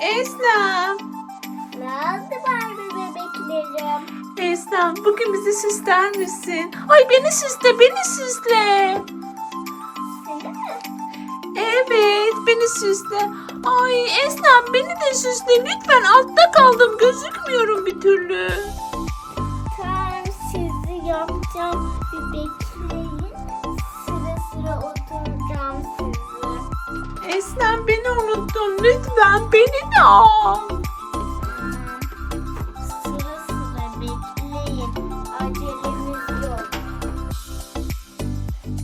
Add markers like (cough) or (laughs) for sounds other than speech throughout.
Eslem. Ne oldu Barbie bebeklerim? Eslem bugün bizi süsler misin? Ay beni süsle beni süsle. Seni mi? Evet beni süsle. Ay Eslem beni de süsle lütfen altta kaldım gözükmüyorum bir türlü. Tamam sizi yapacağım. Eslem beni unuttun lütfen beni de al. Tamam. Sıra sıra bekleyin. Acelemiz yok.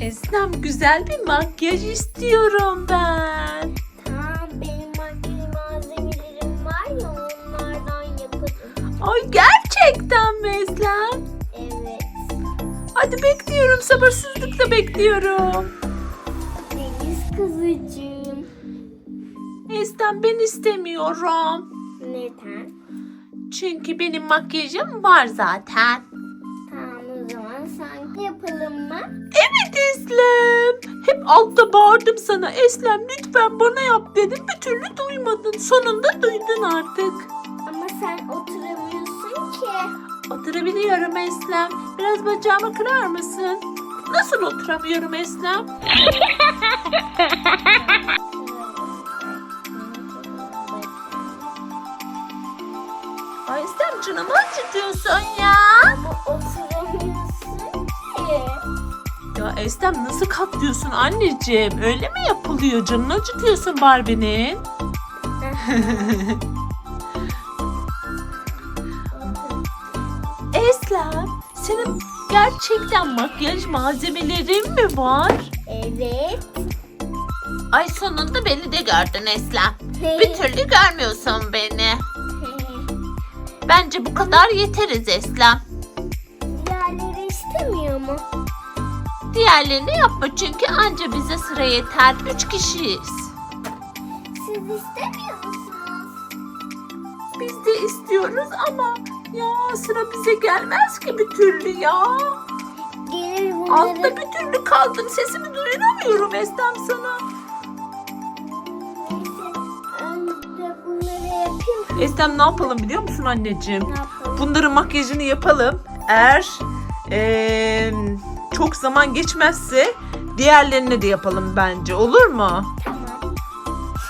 Eslem güzel bir makyaj istiyorum ben. Tamam benim makyaj malzemelerim var ya onlardan yaparım. Ay gerçekten mi Eslem? Evet. Hadi bekliyorum sabırsızlıkla bekliyorum. Eslem ben istemiyorum. Neden? Çünkü benim makyajım var zaten. Tamam o zaman sen yapalım mı? Evet Eslem. Hep altta bağırdım sana. Eslem lütfen bana yap dedim. Bir türlü duymadın. Sonunda duydun artık. Ama sen oturamıyorsun ki. Oturabiliyorum Eslem. Biraz bacağımı kırar mısın? Nasıl oturamıyorum Eslem? (laughs) Eslem canımı acıtıyorsun ya. Ama oturamıyorsun ki. Ya Eslem nasıl katlıyorsun anneciğim? Öyle mi yapılıyor? Canını acıtıyorsun Barbie'nin. (laughs) Eslem, senin gerçekten makyaj malzemelerin mi var? Evet. Ay sonunda beni de gördün Eslem. Bir türlü görmüyorsun beni. Bence bu kadar yeteriz Eslem. Diğerleri istemiyor mu? Diğerlerini yapma çünkü anca bize sıra yeter. Üç kişiyiz. Siz istemiyor musunuz? Biz de istiyoruz ama ya sıra bize gelmez ki bir türlü ya. Gelir Altta bunları. bir türlü kaldım. Sesimi duyuramıyorum Eslem sana. Eslem ne yapalım biliyor musun anneciğim? Ne yapalım? Bunların makyajını yapalım. Eğer eee, çok zaman geçmezse diğerlerini de yapalım bence. Olur mu? Tamam.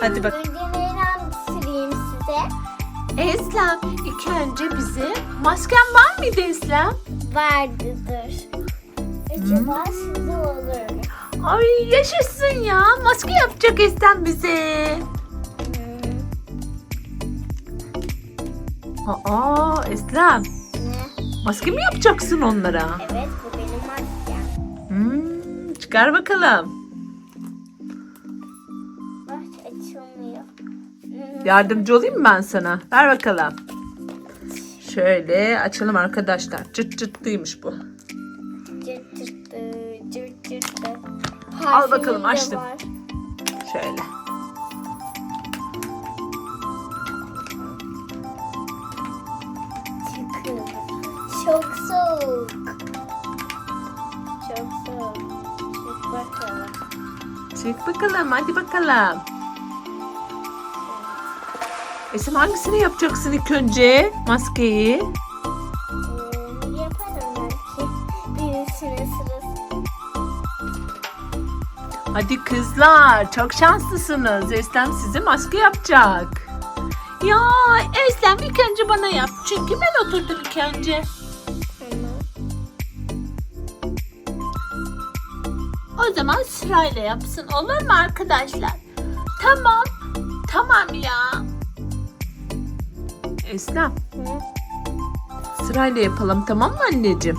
Hadi bak. Önce neyden süreyim size? Eslem ilk önce bize masken var mıydı Eslem? Vardıdır. Acaba size olur mu? Ay yaşasın ya. Maske yapacak Eslem bize. Aa Eslem. ne? Maske mi yapacaksın onlara? Evet bu benim maskem. Hmm, çıkar bakalım. Bak açılmıyor. Hmm, Yardımcı olayım mı ben sana? Ver bakalım. Şöyle açalım arkadaşlar. Çıt çıtlıymış bu. Cırt cırttı, cırt cırttı. Al bakalım, açtım. var. Şöyle. Soğuk. Çok soğuk. Çık bakalım. Çık bakalım hadi bakalım. Esim hangisini yapacaksın ilk önce? Maskeyi. Hmm, yaparım belki. Birisine sırası. Hadi kızlar çok şanslısınız. Eslem size maske yapacak. Ya Eslem ilk önce bana yap. Çünkü ben oturdum ilk önce. O zaman sırayla yapsın olur mu arkadaşlar? Tamam. Tamam ya. Hı? sırayla yapalım tamam mı anneciğim?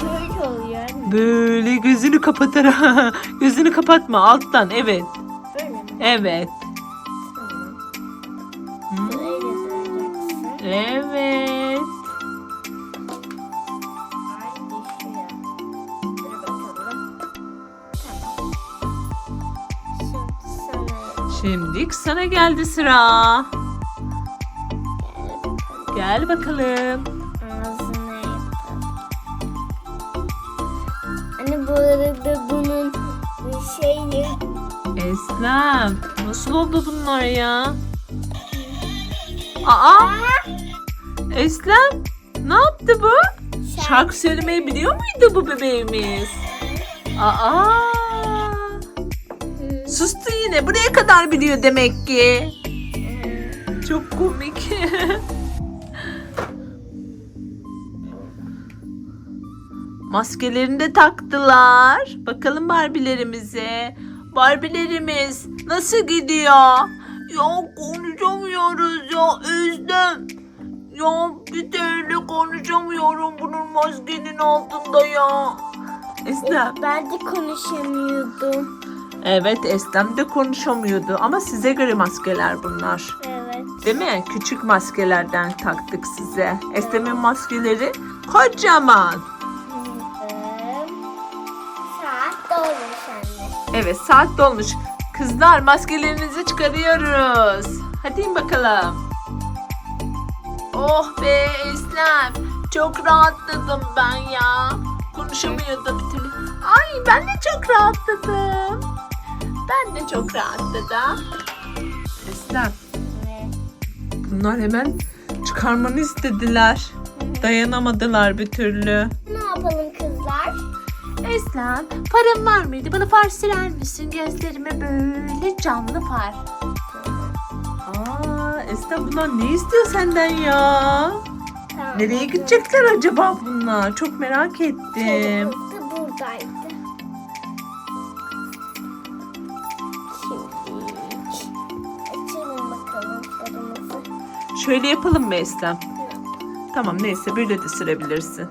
Böyle oluyor anne. Böyle gözünü kapatarak. (laughs) gözünü kapatma alttan evet. Böyle mi? Evet. Böyle. Evet. Şimdilik sana geldi sıra. gel bakalım. Ağzına yapalım. Anne bu arada bunun şeyi Eslem nasıl oldu bunlar ya? (laughs) Aa Eslem ne yaptı bu? Şarkı söylemeyi biliyor muydu bu bebeğimiz? Aa sustu yine buraya kadar biliyor demek ki. Çok komik. Maskelerini de taktılar. Bakalım Barbie'lerimize. Barbie'lerimiz nasıl gidiyor? Ya konuşamıyoruz ya Özlem. Ya bir türlü konuşamıyorum bunun maskenin altında ya. Eslem. Ben de konuşamıyordum. Evet Eslem de konuşamıyordu ama size göre maskeler bunlar. Evet. Değil mi? Küçük maskelerden taktık size. Eslem'in maskeleri kocaman. Saat dolmuş anne. Evet saat dolmuş. Kızlar maskelerinizi çıkarıyoruz. Hadi bakalım. Oh be Eslem. Çok rahatladım ben ya. Konuşamıyordum bir türlü. Ay ben de çok rahatladım. Ben de çok rahatladım. Eslem Ne? bunlar hemen çıkarmanı istediler. Dayanamadılar bir türlü. Ne yapalım kızlar? Eslem param var mıydı? Bana far siler misin? Gözlerime böyle canlı far. Aa Eslem bunlar ne istiyor senden ya? Tamam. Nereye gidecekler acaba bunlar? Çok merak ettim. Da buradaydı. Şöyle yapalım mı Eslem? Tamam neyse böyle de sürebilirsin.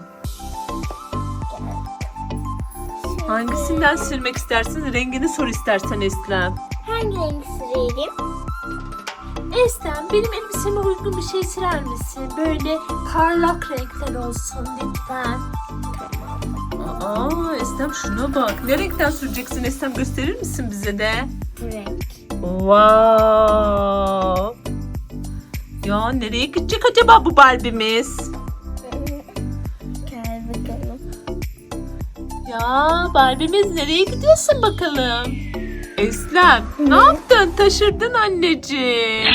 Hangisinden sürmek istersin? Rengini sor istersen Eslem. Hangi rengi sürelim? Eslem benim elbiseme uygun bir şey sürer misin? Böyle parlak renkler olsun lütfen. Aa Eslem şuna bak. Ne renkten süreceksin Eslem gösterir misin bize de? Bu renk. Wow. Ya nereye gidecek acaba bu Barbie'miz? Gel bakalım. Ya Barbie'miz nereye gidiyorsun bakalım? Eslem ne yaptın? Taşırdın anneciğim.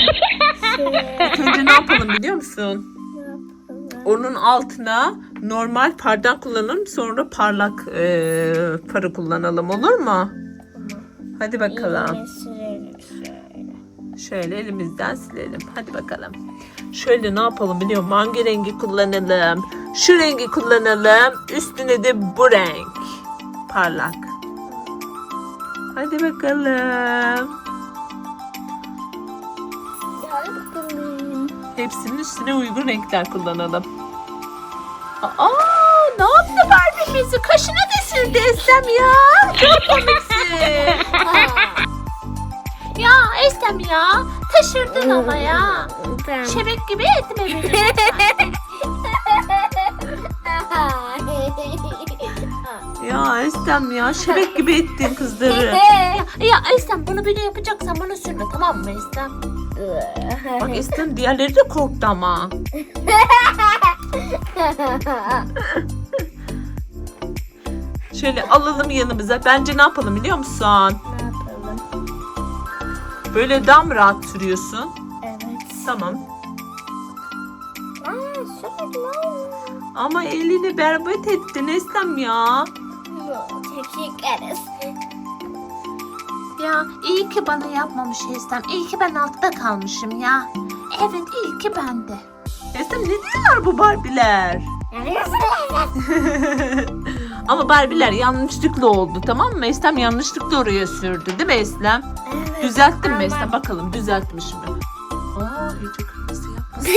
İlk önce ne yapalım biliyor musun? ne yapalım? Onun altına normal fardan kullanalım sonra parlak eee farı kullanalım olur mu? Hadi bakalım. Şöyle. Şöyle elimizden silelim. Hadi bakalım. Şöyle ne yapalım biliyor musun? Hangi rengi kullanalım? Şu rengi kullanalım. Üstüne de bu renk. Parlak. Hadi bakalım. Hepsinin üstüne uygun renkler kullanalım. Aa, ne yaptı Barbie'mizi? Kaşına da sürdü Eslem ya. Çok komiksin. (laughs) ya Eslem ya. Taşırdın ama ya. Tamam. Şebek gibi etme beni. (laughs) (laughs) Ya Eslem ya şebek gibi ettin kızları. ya, (laughs) ya Eslem bunu böyle yapacaksan bana sürme tamam mı Eslem? Bak Eslem diğerleri de korktu ama. Şöyle alalım yanımıza. Bence ne yapalım biliyor musun? Ne yapalım? Böyle daha mı rahat sürüyorsun? Evet. Tamam. Aa, şöyle. Ama elini berbat ettin Eslem ya. Teşekkür ederiz. Ya iyi ki bana yapmamış Eslem. İyi ki ben altta kalmışım ya. Evet iyi ki bende. Eslem ne diyorlar bu Barbiler? (laughs) Ama Barbiler yanlışlıkla oldu tamam mı? Eslem yanlışlıkla oraya sürdü değil mi Eslem? Evet. Düzelttin mi Eslem? Bakalım düzeltmiş mi? Aa iyice kırmızı yapmışsın.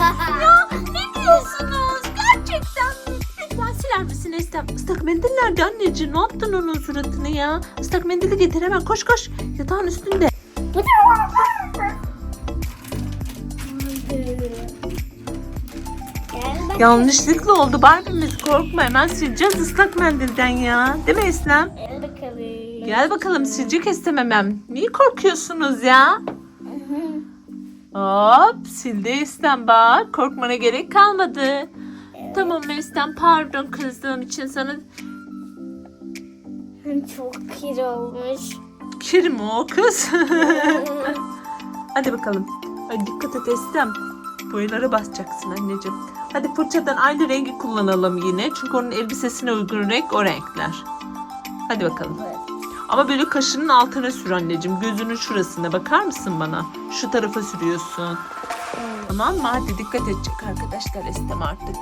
ya ne diyorsunuz? Gerçekten mi? Lütfen siler misin Eslem? Islak mendil nerede anneciğim? Ne yaptın onun suratını ya? Islak mendili getir hemen koş koş. Yatağın üstünde. Yanlışlıkla oldu Barbie'miz korkma hemen sileceğiz ıslak mendilden ya. Değil mi Eslem? Bakalım. Gel bakalım silecek istememem. Niye korkuyorsunuz ya? Hop sildi Eslem bak. Korkmana gerek kalmadı. Tamam Eslem pardon kızdığım için sana. Çok kir olmuş. Kir mi o kız? (laughs) Hadi bakalım. Hadi dikkat et Estem. Boyalara basacaksın anneciğim. Hadi fırçadan aynı rengi kullanalım yine. Çünkü onun elbisesine uygun renk o renkler. Hadi bakalım. Ama böyle kaşının altına sür anneciğim. Gözünün şurasına bakar mısın bana? Şu tarafa sürüyorsun. Tamam mı? Hadi dikkat edecek arkadaşlar Estem artık.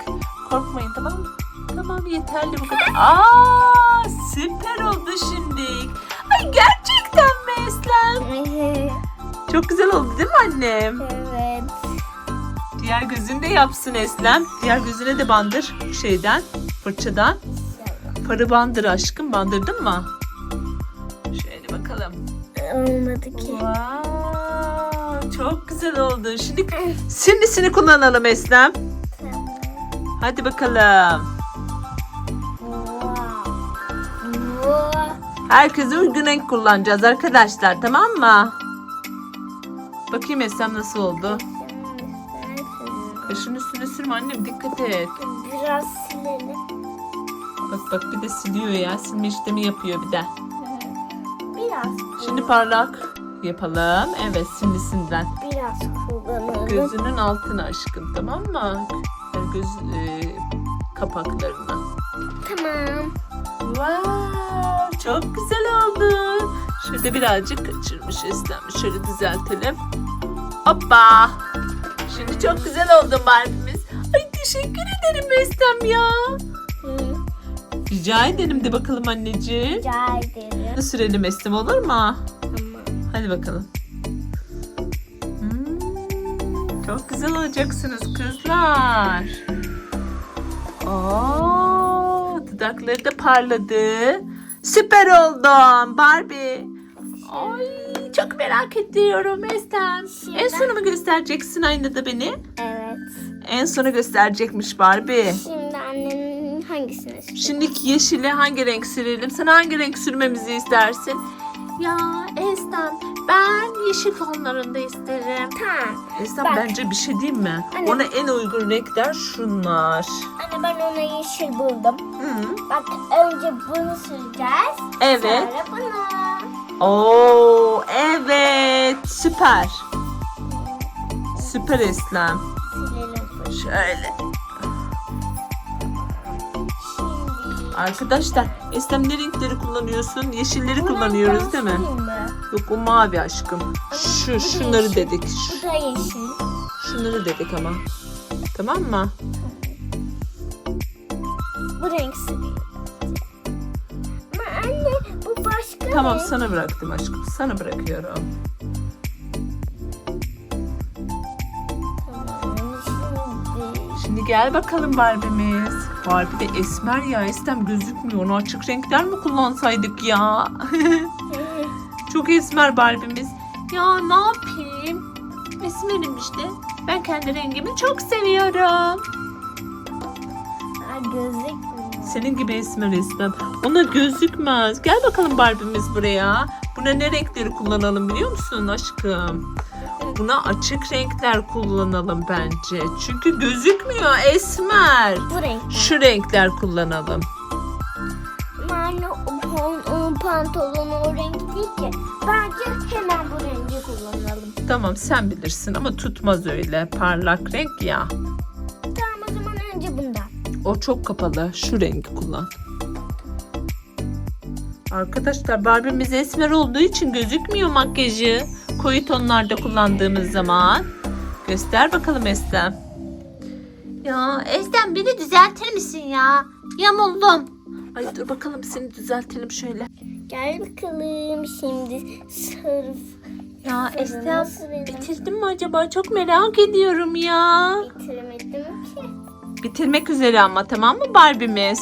Korkmayın tamam mı? Tamam yeterli bu kadar. Aa süper oldu şimdi. Ay gerçekten mi Eslem? Çok güzel oldu değil mi annem? evet. Diğer gözünü de yapsın Eslem. Diğer gözüne de bandır şeyden, fırçadan. Farı bandır aşkım. Bandırdın mı? Olmadı ki. Wow, çok güzel oldu. Şimdi simlisini kullanalım Eslem. Hadi bakalım. Herkese uygun renk kullanacağız arkadaşlar tamam mı? Bakayım Eslem nasıl oldu? Kaşın üstüne sürme annem dikkat et. Biraz silelim. Bak bak bir de siliyor ya. Silme işlemi yapıyor bir de. Biraz. Şimdi parlak yapalım. Evet simlisinden. Biraz kullanalım. Gözünün altına aşkım tamam mı? Yani göz e, kapaklarına. Tamam. Wow, çok güzel oldu. Şurada birazcık kaçırmış Eslem'i. Şöyle düzeltelim. Hoppa. Şimdi çok güzel oldu Barbie'miz. Ay teşekkür ederim Eslem ya. Hı, Rica ederim de bakalım anneciğim. rica ederim. Sürelim Eslem olur mu? Tamam. Hadi bakalım. Hmm, çok güzel olacaksınız kızlar. Oo, dudakları da parladı. Süper oldum Barbie. Ay çok merak ediyorum Estem. En sonu mu göstereceksin aynada beni? Evet. En sonu gösterecekmiş Barbie. Şimdi annenin hangisini istiyor? Şimdiki yeşili hangi renk sürelim? Sen hangi renk sürmemizi istersin? Ya Estem ben yeşil tonlarında isterim. Tamam. Estem Bak. bence bir şey diyeyim mi? Anne. Ona en uygun renkler şunlar. Anne ben ona yeşil buldum. Hı. Bak önce bunu süreceğiz. Evet. Sonra bunu. Oo evet süper. Süper Eslem. Silelim. Şöyle. Arkadaşlar Eslem ne renkleri kullanıyorsun? Yeşilleri kullanıyoruz değil mi? Yok o mavi aşkım. Şu şunları dedik. Bu da yeşil. Şunları dedik ama. Tamam mı? Bu renk. Ama anne bu başka Tamam renk. sana bıraktım aşkım. Sana bırakıyorum. Şimdi gel bakalım Barbie'miz. Barbie de esmer ya. Estem gözükmüyor. Onu açık renkler mi kullansaydık ya? Çok esmer Barbie'miz. Ya ne yapayım? Esmerim işte. Ben kendi rengimi çok seviyorum. Gözükmüyor. Senin gibi esmer Estem. Ona gözükmez. Gel bakalım Barbie'miz buraya. Buna ne renkleri kullanalım biliyor musun aşkım? Buna açık renkler kullanalım bence. Çünkü gözükmüyor esmer. Bu renk. Şu renkler kullanalım. Onun, onun pantolonu o renk değil ki. Bence hemen bu rengi kullanalım. Tamam sen bilirsin ama tutmaz öyle parlak renk ya. Tamam o zaman önce bundan. O çok kapalı. Şu rengi kullan. Arkadaşlar Barbie'miz esmer olduğu için gözükmüyor makyajı. Koyu tonlarda kullandığımız zaman. Göster bakalım Eslem. Ya Ezden beni düzeltir misin ya? Yamuldum. Ay dur bakalım seni düzeltelim şöyle. Gel bakalım şimdi sırf Ya Eslem sürelim. bitirdin mi acaba? Çok merak ediyorum ya. bitiremedim ki. Bitirmek üzere ama tamam mı Barbie'miz?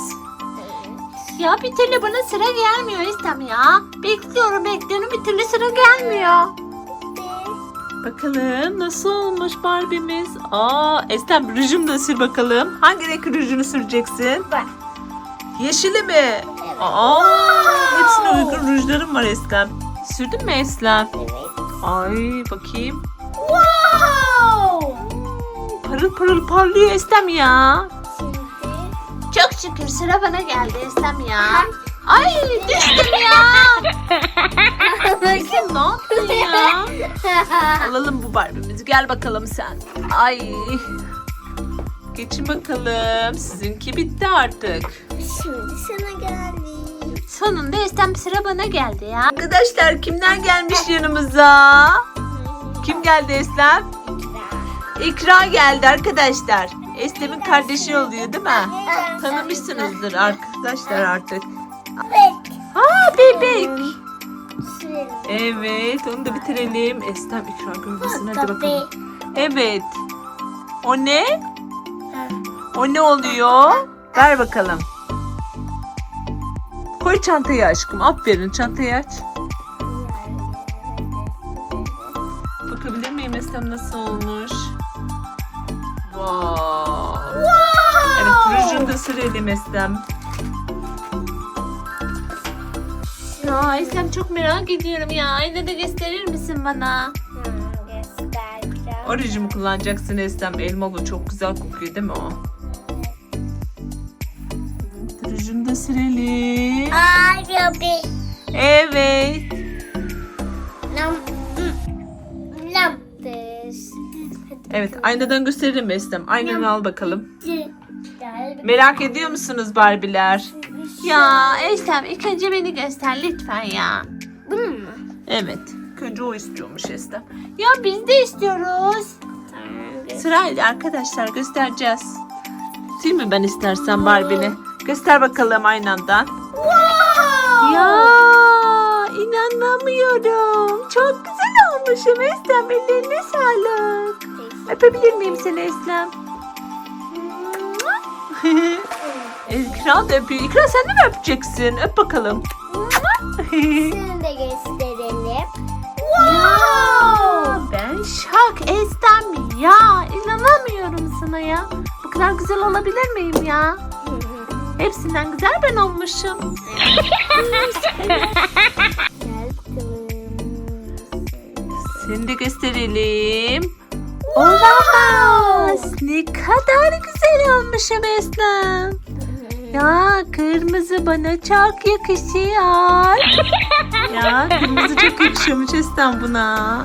Evet. Ya bir türlü bana sıra gelmiyor Ezden ya. Bekliyorum bekliyorum bir türlü sıra gelmiyor. Bakalım nasıl olmuş Barbie'miz? Aa Eslem rujunu da sür bakalım. Hangi renk rujunu süreceksin? Bak. Yeşili mi? Aa hepsine uygun rujlarım var Eslem. Sürdün mü Eslem? Evet. Ay bakayım. Wow! Parıl parıl parlıyor Eslem ya. Çok şükür sıra bana geldi Ezden ya. Ay (laughs) Alalım bu Barbie'mizi. Gel bakalım sen. Ay. Geçin bakalım. Sizinki bitti artık. Şimdi sana geldi. Sonunda Eslem sıra bana geldi ya. Arkadaşlar kimden gelmiş yanımıza? Kim geldi Eslem? İkra geldi arkadaşlar. Eslem'in kardeşi oluyor değil mi? Tanımışsınızdır arkadaşlar artık. Evet. Aa bebek. Evet onu da bitirelim. Eslem ikra görmesin hadi Tabii. bakalım. Evet. O ne? O ne oluyor? Ver bakalım. Koy çantayı aşkım. Aferin çantayı aç. Bakabilir miyim Eslem nasıl olmuş? Wow. Evet rujunu da sürelim Eslem. Ya Eslem çok merak ediyorum ya. Aynada gösterir misin bana? Göstereceğim. O rujumu kullanacaksın Eslem. Elmalı çok güzel kokuyor değil mi o? Rujunu da sürelim. Ay bir. Evet. Nam. Lampes. Evet aynadan gösterelim Eslem. Aynanı al bakalım. Merak ediyor musunuz Barbiler? Ya Eslem ilk önce beni göster lütfen ya. Bunu mu? Evet. İlk Önce o istiyormuş Eslem. Ya biz de istiyoruz. Tamam. Sırayla arkadaşlar göstereceğiz. Değil mi ben istersen Barbie'ni? Göster bakalım aynandan. Ya inanamıyorum. Çok güzel olmuşum Eslem. Ellerine sağlık. Öpebilir miyim seni Eslem? (laughs) İkra da öpüyor. İkra sen de mi öpeceksin? Öp bakalım. Seni de gösterelim. Ya ben şok Eslem ya. inanamıyorum sana ya. Bu kadar güzel olabilir miyim ya? Hepsinden güzel ben olmuşum. Seni de gösterelim. Olamaz. Ne kadar güzel olmuşum Eslem. Ya kırmızı bana çok yakışıyor. Ya kırmızı çok yakışıyormuş Eslem buna.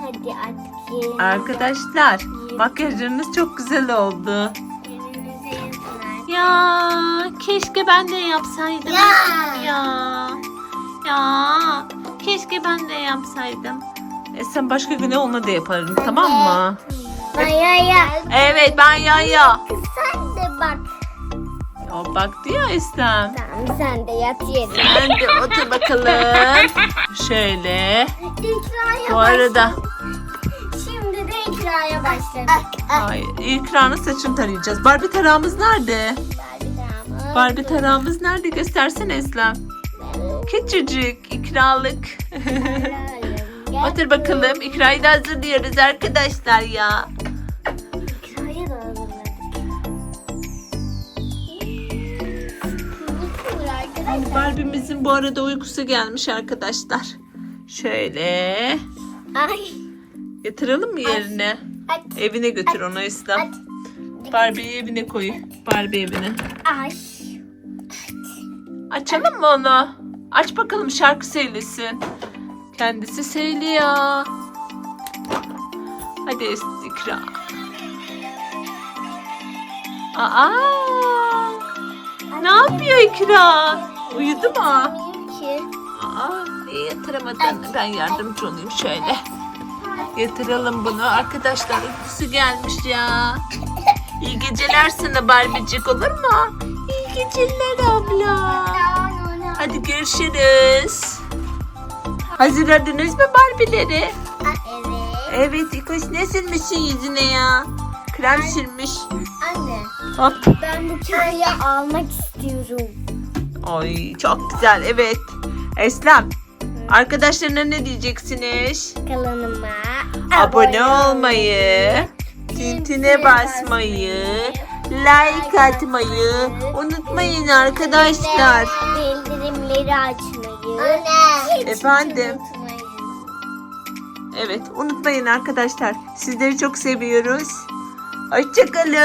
Hadi artık. Arkadaşlar makyajlarınız çok güzel oldu. Yerinize yazın. Ya keşke ben de yapsaydım. Ya. Ya. Ya keşke ben de yapsaydım. E sen başka güne onu da yaparım tamam mı? Maya ya. Evet ben. Sen de bak. O baktı ya Eslem. Tamam sen de yat yerine. Sen de otur bakalım. Şöyle. İkraya Bu arada Şimdi de ikraya başladık. hayır, İkra'nın saçını tarayacağız. Barbie tarağımız nerede? Barbie Barbie tarağımız nerede? Göstersene Eslem. Küçücük, ikralık. Otur bakalım. İkra'yı da hazırlıyoruz arkadaşlar ya. Barbie'mizin bu arada uykusu gelmiş arkadaşlar. Şöyle Ay. yatıralım mı yerine? Hadi. Evine götür onu İslam. Hadi. Barbie'yi evine koy. Barbie evine. Ay. Açalım mı onu? Aç bakalım şarkı söylesin. Kendisi söylüyor. Hadi Es- İkra. Aa! Ne yapıyor İkra? Uyudu mu? Ki. Aa, yatıramadın? Ben yardımcı olayım şöyle. Yatıralım bunu. Arkadaşlar uykusu gelmiş ya. (laughs) İyi geceler sana Barbicik olur mu? İyi geceler abla. Hadi görüşürüz. Hazırladınız mı Barbie'leri? Aa, evet. Evet İkoş ne sürmüşsün yüzüne ya? Krem sürmüş. Anne. Hop. Ben bu çayı almak istiyorum. Ay çok güzel evet. Eslem. Arkadaşlarına ne diyeceksiniz? Kanalıma Abone olmayı, tintine basmayı, like atmayı unutmayın arkadaşlar. Bildirimleri açmayı. Hiç Efendim? Evet unutmayın arkadaşlar. Sizleri çok seviyoruz. Hoşçakalın.